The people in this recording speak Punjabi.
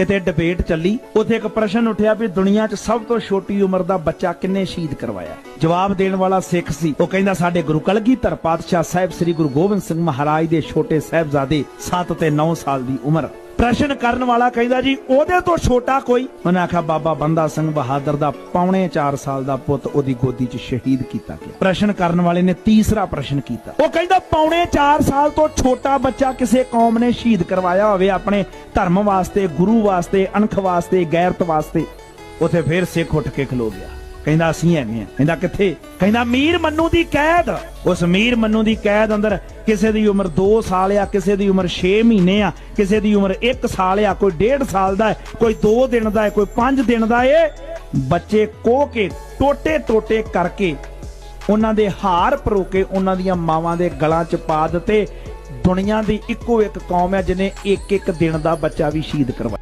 ਕਿਤੇ ਡਿਬੇਟ ਚੱਲੀ, ਉੱਥੇ ਇੱਕ ਪ੍ਰਸ਼ਨ ਉੱਠਿਆ ਵੀ ਦੁਨੀਆ 'ਚ ਸਭ ਤੋਂ ਛੋਟੀ ਉਮਰ ਦਾ ਬੱਚਾ ਕਿੰਨੇ ਸ਼ਹੀਦ ਕਰਵਾਇਆ? ਜਵਾਬ ਦੇਣ ਵਾਲਾ ਸਿੱਖ ਸੀ। ਉਹ ਕਹਿੰਦਾ, ਸਾਡੇ ਗੁਰੂ ਕਲਗੀਧਰ ਪਾਤਸ਼ਾਹ ਸਾਹਿਬ ਸ੍ਰੀ ਗੁਰੂ ਗੋਬਿੰਦ ਸਿੰਘ ਮਹਾਰਾਜ ਦੇ ਛੋਟੇ ਸਾਹਿਬਜ਼ਾਦੇ 7 ਤੇ 9 ਸਾਲ ਦੀ ਉਮਰ। ਪ੍ਰਸ਼ਨ ਕਰਨ ਵਾਲਾ ਕਹਿੰਦਾ ਜੀ, ਉਹਦੇ ਤੋਂ ਛੋਟਾ ਕੋਈ? ਉਹਨੇ ਆਖਿਆ, ਬਾਬਾ ਬੰਦਾ ਸਿੰਘ ਬਹਾਦਰ ਦਾ ਪੌਣੇ 4 ਸਾਲ ਦਾ ਪੁੱਤ ਉਹਦੀ ਗੋਦੀ 'ਚ ਸ਼ਹੀਦ ਕੀਤਾ ਗਿਆ। ਪ੍ਰਸ਼ਨ ਕਰਨ ਵਾਲੇ ਨੇ ਤੀਸਰਾ ਪ੍ਰਸ਼ਨ ਕੀਤਾ। ਉਹ ਕਹਿੰਦਾ, ਪੌਣੇ 4 ਸਾਲ ਤੋਂ ਛੋਟਾ ਬੱਚਾ ਕਿਸੇ ਕੌਮ ਨੇ ਸ਼ਹੀਦ ਕਰਵਾਇਆ ਹੋਵੇ ਆਪਣੇ ਧਰਮ ਵਾਸਤੇ, ਗੁਰੂ ਵਾਸਤੇ, ਅਣਖ ਵਾਸਤੇ, ਗੈਰਤ ਵਾਸਤੇ, ਉਥੇ ਫਿਰ ਸਿੱਖ ਉੱਠ ਕੇ ਖਲੋ ਗਿਆ। ਕਹਿੰਦਾ, ਅਸੀਂ ਹੈਗੇ ਆ ਕਹਿੰਦਾ, ਕਿੱਥੇ? ਕਹਿੰਦਾ, ਮੀਰ ਮੰਨੂ ਦੀ ਕੈਦ। ਉਸ ਮੀਰ ਮੰਨੂ ਦੀ ਕੈਦ ਅੰਦਰ ਕਿਸੇ ਦੀ ਉਮਰ 2 ਸਾਲ ਆ, ਕਿਸੇ ਦੀ ਉਮਰ 6 ਮਹੀਨੇ ਆ, ਕਿਸੇ ਦੀ ਉਮਰ 1 ਸਾਲ ਆ, ਕੋਈ 1.5 ਸਾਲ ਦਾ ਹੈ, ਕੋਈ 2 ਦਿਨ ਦਾ ਹੈ, ਕੋਈ 5 ਦਿਨ ਦਾ ਏ। ਬੱਚੇ ਕੋਹ ਕੇ, ਟੋਟੇ ਟੋਟੇ ਕਰਕੇ ਉਹਨਾਂ ਦੇ ਹਾਰ ਪਰੋ ਕੇ ਉਹਨਾਂ ਦੀਆਂ ਮਾਵਾਂ ਦੇ ਗਲਾਂ 'ਚ ਪਾ ਦਿੱਤੇ। ਦੁਨੀਆ ਦੀ ਇੱਕੋ ਇੱਕ ਕੌਮ ਹੈ ਜਿਹਨੇ ਇੱਕ ਇੱਕ ਦਿਨ ਦਾ ਬੱਚਾ ਵੀ ਸ਼ਹੀਦ ਕਰਵਾਇਆ।